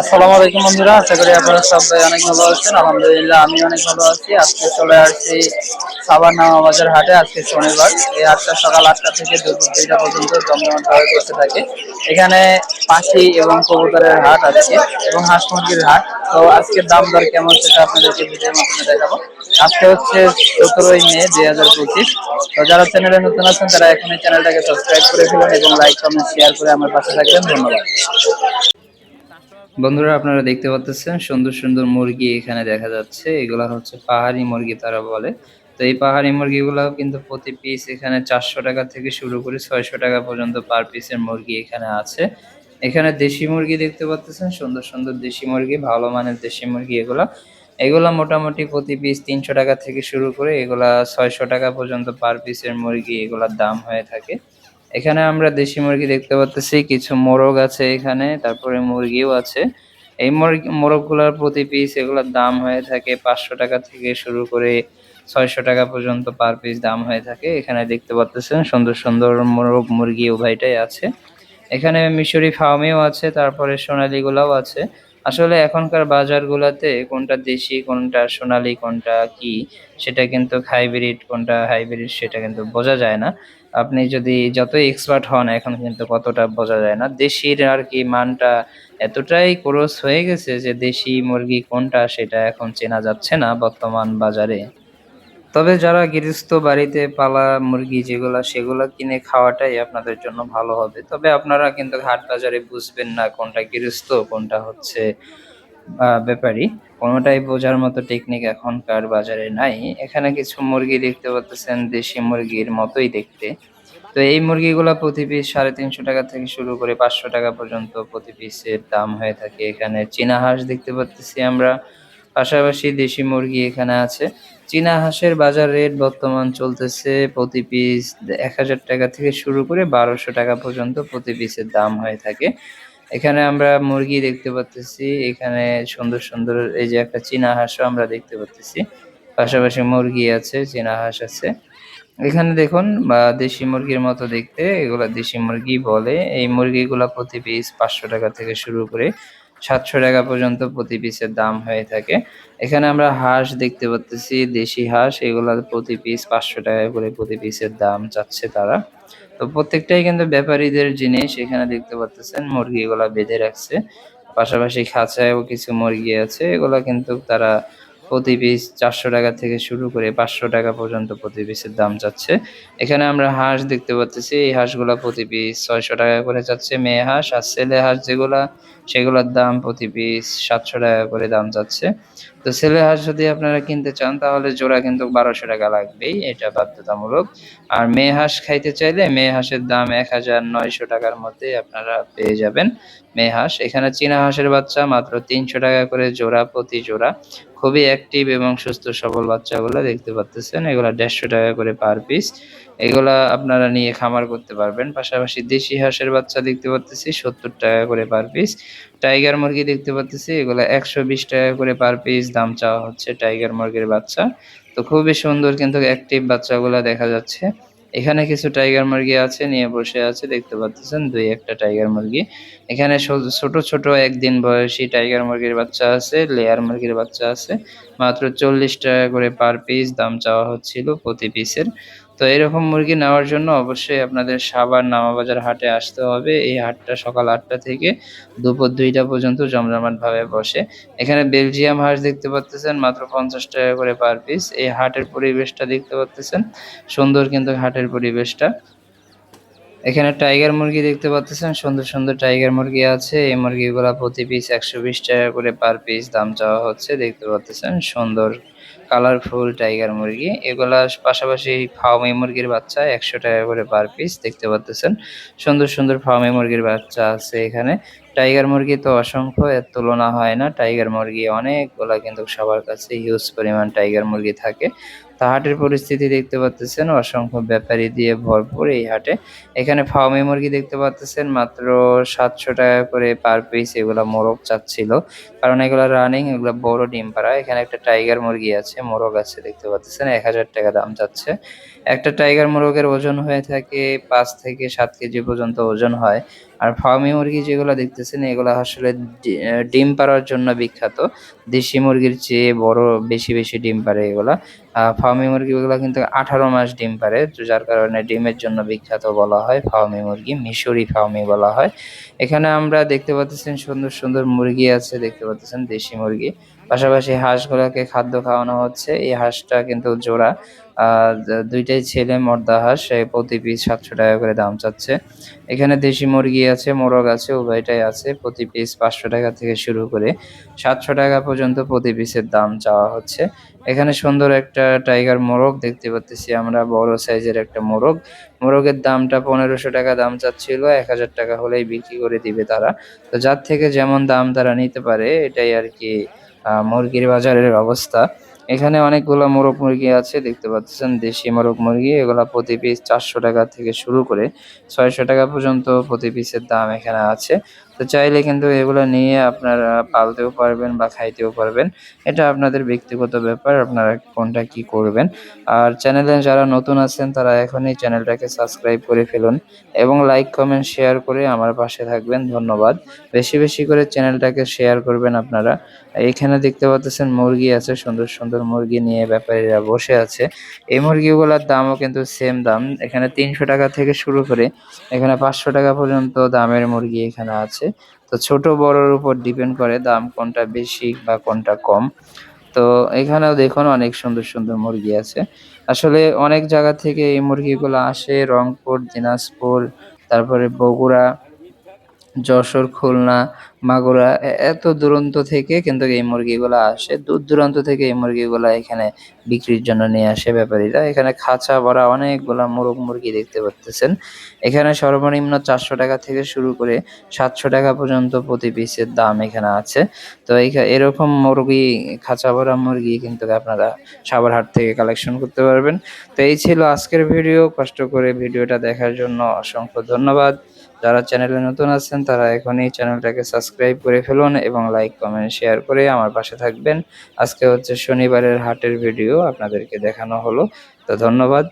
আসসালামু আলাইকুম বন্ধুরা, আশা করি আপনারা সবাই অনেক ভালো আছেন। আলহামদুলিল্লাহ, আমি অনেক ভালো আছি। আজকে চলে আসছি সাবার নামাবাজার হাটে, আজকে শনিবার। এই হাটটা সকাল আটটা থেকে দুপুর দুইটা পর্যন্ত জমজমাটভাবে বসে থাকে। এখানে পাখি এবং কবুতরের হাট আছে এবং হাঁস মুরগির হাট। তো আজকের দাম দর কেমন সেটা আপনাদেরকে ভিডিওর মাধ্যমে দেখাবো। আজকে হচ্ছে সতেরোই মে, দুই হাজার পঁচিশ। তো যারা চ্যানেলে নতুন আছেন, তারা এখনই চ্যানেলটাকে সাবস্ক্রাইব করে ফেলুন এবং লাইক, কমেন্ট, শেয়ার করে আমার পাশে থাকবেন। ধন্যবাদ। বন্ধুরা, আপনারা দেখতে পাচ্ছেন সুন্দর সুন্দর মুরগি এখানে দেখা যাচ্ছে। এগুলা হচ্ছে পাহাড়ি মুরগি তারা বলে। তো এই পাহাড়ি মুরগিগুলো কিন্তু প্রতি পিস এখানে চারশো টাকা থেকে শুরু করে ছয়শো টাকা পর্যন্ত পার পিসের মুরগি এখানে আছে। এখানে দেশি মুরগি দেখতে পাচ্ছেন সুন্দর সুন্দর দেশি মুরগি, ভালো মানের দেশি মুরগি এগুলা। এগুলা মোটামুটি প্রতি পিস তিনশো টাকা থেকে শুরু করে এগুলা ছয়শো টাকা পর্যন্ত পার পিসের মুরগি এগুলার দাম হয়ে থাকে। এখানে আমরা দেশি মুরগি দেখতে পাচ্ছি কিছু মোরগ আছে এখানে, তারপরে মুরগিও আছে। এই মুরগি, মোরগগুলোর প্রতি পিস এগুলোর দাম হয়ে থাকে পাঁচশো টাকা থেকে শুরু করে ছয়শো টাকা পর্যন্ত পার পিস দাম হয়ে থাকে। এখানে দেখতে পাচ্ছেন সুন্দর সুন্দর মোরগ, মুরগি উভয়টাই আছে। এখানে মিশরি ফার্মেও আছে, তারপরে সোনালি গুলাও আছে। আসলে এখনকার বাজারগুলোতে কোনটা দেশি, কোনটা সোনালি, কোনটা কি, সেটা কিন্তু হাইব্রিড কোনটা হাইব্রিড সেটা কিন্তু বোঝা যায় না। আপনি যদি যতই এক্সপার্ট হন, এখন কিন্তু কতটা বোঝা যায় না। দেশির আর কি মানটা এতটাই ক্রস হয়ে গেছে যে দেশি মুরগি কোনটা সেটা এখন চেনা যাচ্ছে না বর্তমান বাজারে। তবে যারা গৃহস্থ বাড়িতে পালা, মুরগি যেগুলা, সেগুলা কিনে খাওয়াটাই আপনাদের জন্য ভালো হবে। তবে আপনারা কিন্তু হাট বাজারে বুঝবেন না কোনটা গৃহস্থ, কোনটা হচ্ছে ব্যাপারী। কোনোটাই বোঝার মতো টেকনিক এখনকার বাজারে নাই। এখানে কিছু মুরগি দেখতে পাচ্ছেন দেশি মুরগির মতোই দেখতে। তো এই মুরগিগুলা প্রতি পিস সাড়ে তিনশো টাকা থেকে শুরু করে পাঁচশো টাকা পর্যন্ত প্রতি পিসের দাম হয়ে থাকে। এখানে চীনা হাঁস দেখতে পাচ্ছি আমরা। পাশাপাশি দেশি মুরগি এখানে আছে। চীনা হাঁসের বাজার রেট বর্তমান চলতেছে প্রতি পিস এক হাজার টাকা থেকে শুরু করে বারোশো টাকা পর্যন্ত প্রতি পিসের দাম হয়ে থাকে। এখানে আমরা মুরগি দেখতে পাচ্ছি এখানে সুন্দর সুন্দর এই যে একটা চীনা হাঁসও আমরা দেখতে পাচ্ছি পাশাপাশি মুরগি আছে, চীনা হাঁস আছে। এখানে দেখুন দেশি মুরগির মতো দেখতে, এগুলা দেশি মুরগি বলে। এই মুরগিগুলা প্রতি পিস পাঁচশো টাকা থেকে শুরু করে সাতশো টাকা পর্যন্ত প্রতি পিসের দাম হয়ে থাকে। এখানে আমরা হাঁস দেখতে পাচ্ছি দেশি হাঁস, এগুলা প্রতি পিস পাঁচশো টাকা করে প্রতি পিসের দাম চাচ্ছে তারা। তো প্রত্যেকটাই কিন্তু ব্যাপারীদের জিনিস, এখানে দেখতে পাচ্ছেন মুরগিগুলা বেঁধে রাখছে। পাশাপাশি খাঁচায়ও কিছু মুরগি আছে, এগুলা কিন্তু তারা প্রতি পিস চারশো টাকা থেকে শুরু করে পাঁচশো টাকা পর্যন্ত প্রতি পিসের দাম চাচ্ছে। এখানে আমরা হাঁস দেখতে পাচ্ছি এই হাঁসগুলা প্রতি পিস ছয়শো টাকা করে যাচ্ছে মেয়ে হাঁস আর ছেলে হাঁস যেগুলা সেগুলোর দাম প্রতি পিস সাতশো টাকা করে দাম যাচ্ছে। তো ছেলে হাঁস যদি আপনারা কিনতে চান, তাহলে জোড়া কিন্তু বারোশো টাকা লাগবেই, এটা বাধ্যতামূলক। আর মেয়ে হাঁস খাইতে চাইলে মেয়ে হাঁসের দাম এক হাজার নয়শো টাকার মধ্যে আপনারা পেয়ে যাবেন মেয়ে হাঁস। এখানে চীনা হাঁসের বাচ্চা মাত্র তিনশো টাকা করে জোড়া, প্রতি জোড়া। খুবই অ্যাক্টিভ এবং সুস্থ সবল বাচ্চাগুলো দেখতে পাচ্ছেন, এগুলা দেড়শো টাকা করে পার পিস এগুলা আপনারা নিয়ে খামার করতে পারবেন। পাশাপাশি দেশি হাঁসের বাচ্চা দেখতে পাচ্ছি সত্তর টাকা করে পার পিস টাইগার মুরগি দেখতে পাচ্ছি এগুলা একশো বিশ টাকা করে পার পিস দাম চাওয়া হচ্ছে টাইগার মুরগির বাচ্চা। তো খুবই সুন্দর কিন্তু অ্যাক্টিভ বাচ্চাগুলা দেখা যাচ্ছে। এখানে কিছু টাইগার মুরগি আছে, নিয়ে বসে আছে, দেখতে পাচ্ছেন দুই একটা টাইগার মুরগি। এখানে ছোট ছোট একদিন বয়সী টাইগার মুরগির বাচ্চা আছে লেয়ার মুরগির বাচ্চা আছে। মাত্র চল্লিশ টাকা করে পার পিস দাম চাওয়া হচ্ছিল প্রতি পিসের তো এরকম মুরগি নেওয়ার জন্য অবশ্যই আপনাদের সাভার নামাবাজার হাটে আসতে হবে। এই হাটটা সকাল আটটা থেকে দুপুর দুইটা পর্যন্ত জমজমাট ভাবে বসে। এখানে বেলজিয়াম হাঁস দেখতে পাচ্ছেন মাত্র পঞ্চাশ টাকা করে পার পিস এই হাটের পরিবেশটা দেখতে পাচ্ছেন সুন্দর কিন্তু হাটের পরিবেশটা। এখানে টাইগার মুরগি দেখতে পাচ্ছেন সুন্দর সুন্দর টাইগার মুরগি আছে। এই মুরগিগুলা প্রতি পিস একশো বিশ টাকা করে পার পিস দাম চাওয়া হচ্ছে, দেখতে পাচ্ছেন সুন্দর। কালারফুল টাইগার মুরগি। এগুলার পাশাপাশি ফার্মি মুরগির বাচ্চা, একশো টাকা করে পার পিস দেখতে পাচ্ছেন সুন্দর সুন্দর ফার্মি মুরগির বাচ্চা আছে এখানে। টাইগার মুরগি তো অসংখ্য, এর তুলনা হয় না। টাইগার মুরগি অনেকগুলা কিন্তু সবার কাছে হিউজ পরিমাণ টাইগার মুরগি থাকে। তা হাটের পরিস্থিতি দেখতে পাচ্ছেন অসংখ্য ব্যাপারী দিয়ে ভরপুর এই হাটে। এখানে ফার্মি মুরগি দেখতে পাচ্ছেন মাত্র সাতশো টাকা করে পার পিস এগুলা মোরগ চাচ্ছিল। কারণ এগুলা রানিং এগুলা বড় ডিম পাড়া। এখানে একটা টাইগার মুরগি আছে, মোরগ আছে দেখতে পাচ্ছেন এক হাজার টাকা দাম যাচ্ছে একটা টাইগার মোরগের ওজন হয়ে থাকে পাঁচ থেকে সাত কেজি পর্যন্ত ওজন হয়। আর ফার্মি মুরগি যেগুলো দেখতেছেন, এগুলো আসলে ডিম পাড়ার জন্য বিখ্যাত। দেশি মুরগির চেয়ে বড়, বেশি বেশি ডিম পাড়ে এগুলা। ফার্মি মুরগিগুলো কিন্তু আঠারো মাস ডিম পারে, তো যার কারণে ডিমের জন্য বিখ্যাত বলা হয় ফার্মি মুরগি, মিশরি ফার্মি বলা হয়। এখানে আমরা দেখতে পাচ্ছেন সুন্দর সুন্দর মুরগি আছে, দেখতে পাচ্ছেন দেশি মুরগি। পাশাপাশি হাঁসগুলোকে খাদ্য খাওয়ানো হচ্ছে। এই হাঁসটা কিন্তু জোড়া। দুইটাই ছেলে, মর্দা হাঁস প্রতি পিস সাতশো টাকা করে দাম চাচ্ছে। এখানে দেশি মুরগি আছে, মোরগ আছে, উভয়টাই আছে। প্রতি পিস পাঁচশো টাকা থেকে শুরু করে সাতশো টাকা পর্যন্ত প্রতি পিসের দাম চাওয়া হচ্ছে। এখানে সুন্দর একটা টাইগার মোরগ দেখতে পাচ্ছি আমরা, বড় সাইজের একটা মোরগ। মোরগের দামটা পনেরোশো টাকা দাম চাচ্ছিল, এক হাজার টাকা হলেই বিক্রি করে দিবে তারা। তো যার থেকে যেমন দাম তারা নিতে পারে, এটাই আর কি মুরগির বাজারের অবস্থা। এখানে অনেকগুলো মোরগ মুরগি আছে, দেখতে পাচ্ছেন, দেশি মোরগ মুরগি। এগুলো প্রতি পিস চারশো টাকা থেকে শুরু করে ছয়শো টাকা পর্যন্ত প্রতি পিসের দাম এখানে আছে। তো চাইলে কিন্তু এগুলো নিয়ে আপনারা পালতেও পারবেন বা খাইতেও পারবেন। এটা আপনাদের ব্যক্তিগত ব্যাপার, আপনারা কোনটা কি করবেন। আর চ্যানেলে যারা নতুন আছেন, তারা এখনই চ্যানেলটাকে সাবস্ক্রাইব করে ফেলুন এবং লাইক, কমেন্ট, শেয়ার করে আমার পাশে থাকবেন। ধন্যবাদ। বেশি বেশি করে চ্যানেলটাকে শেয়ার করবেন আপনারা। এখানে দেখতে পাচ্ছেন মুরগি আছে, সুন্দর সুন্দর মুরগি নিয়ে ব্যাপারীরা বসে আছে। এই মুরগিগুলোর দামও কিন্তু সেম দাম। এখানে তিনশো টাকা থেকে শুরু করে এখানে পাঁচশো টাকা পর্যন্ত দামের মুরগি এখানে আছে। তো ছোট বড়র উপর ডিপেন্ড করে দাম কোনটা বেশি বা কোনটা কম। তো এখানেও দেখুন অনেক সুন্দর সুন্দর মুরগি আছে। আসলে অনেক জায়গা থেকে এই মুরগিগুলো আসে রংপুর, দিনাজপুর, তারপরে বগুড়া যশোর, খুলনা, মাগুরা এত দূরান্ত থেকে কিন্তু এই মুরগিগুলো আসে। দূর দূরান্ত থেকে এই মুরগিগুলো এখানে বিক্রির জন্য নিয়ে আসে ব্যাপারীরা। এখানে খাঁচা ভরা অনেকগুলা মোরগ মুরগি দেখতে পাচ্ছেন এখানে সর্বনিম্ন চারশো টাকা থেকে শুরু করে সাতশো টাকা পর্যন্ত প্রতি পিসের দাম এখানে আছে। তো এরকম মুরগি, খাঁচা ভরা মুরগি কিন্তু আপনারা সাভারহাট থেকে কালেকশন করতে পারবেন। তো এই ছিল আজকের ভিডিও। কষ্ট করে ভিডিওটা দেখার জন্য অসংখ্য ধন্যবাদ। যারা চ্যানেলে নতুন আছেন, তারা এখনই চ্যানেলটাকে সাবস্ক্রাইব করে ফেলুন এবং লাইক, কমেন্ট, শেয়ার করে আমার পাশে থাকবেন। আজকে হচ্ছে শনিবারের হাটের ভিডিও আপনাদেরকে দেখানো হলো। তো ধন্যবাদ।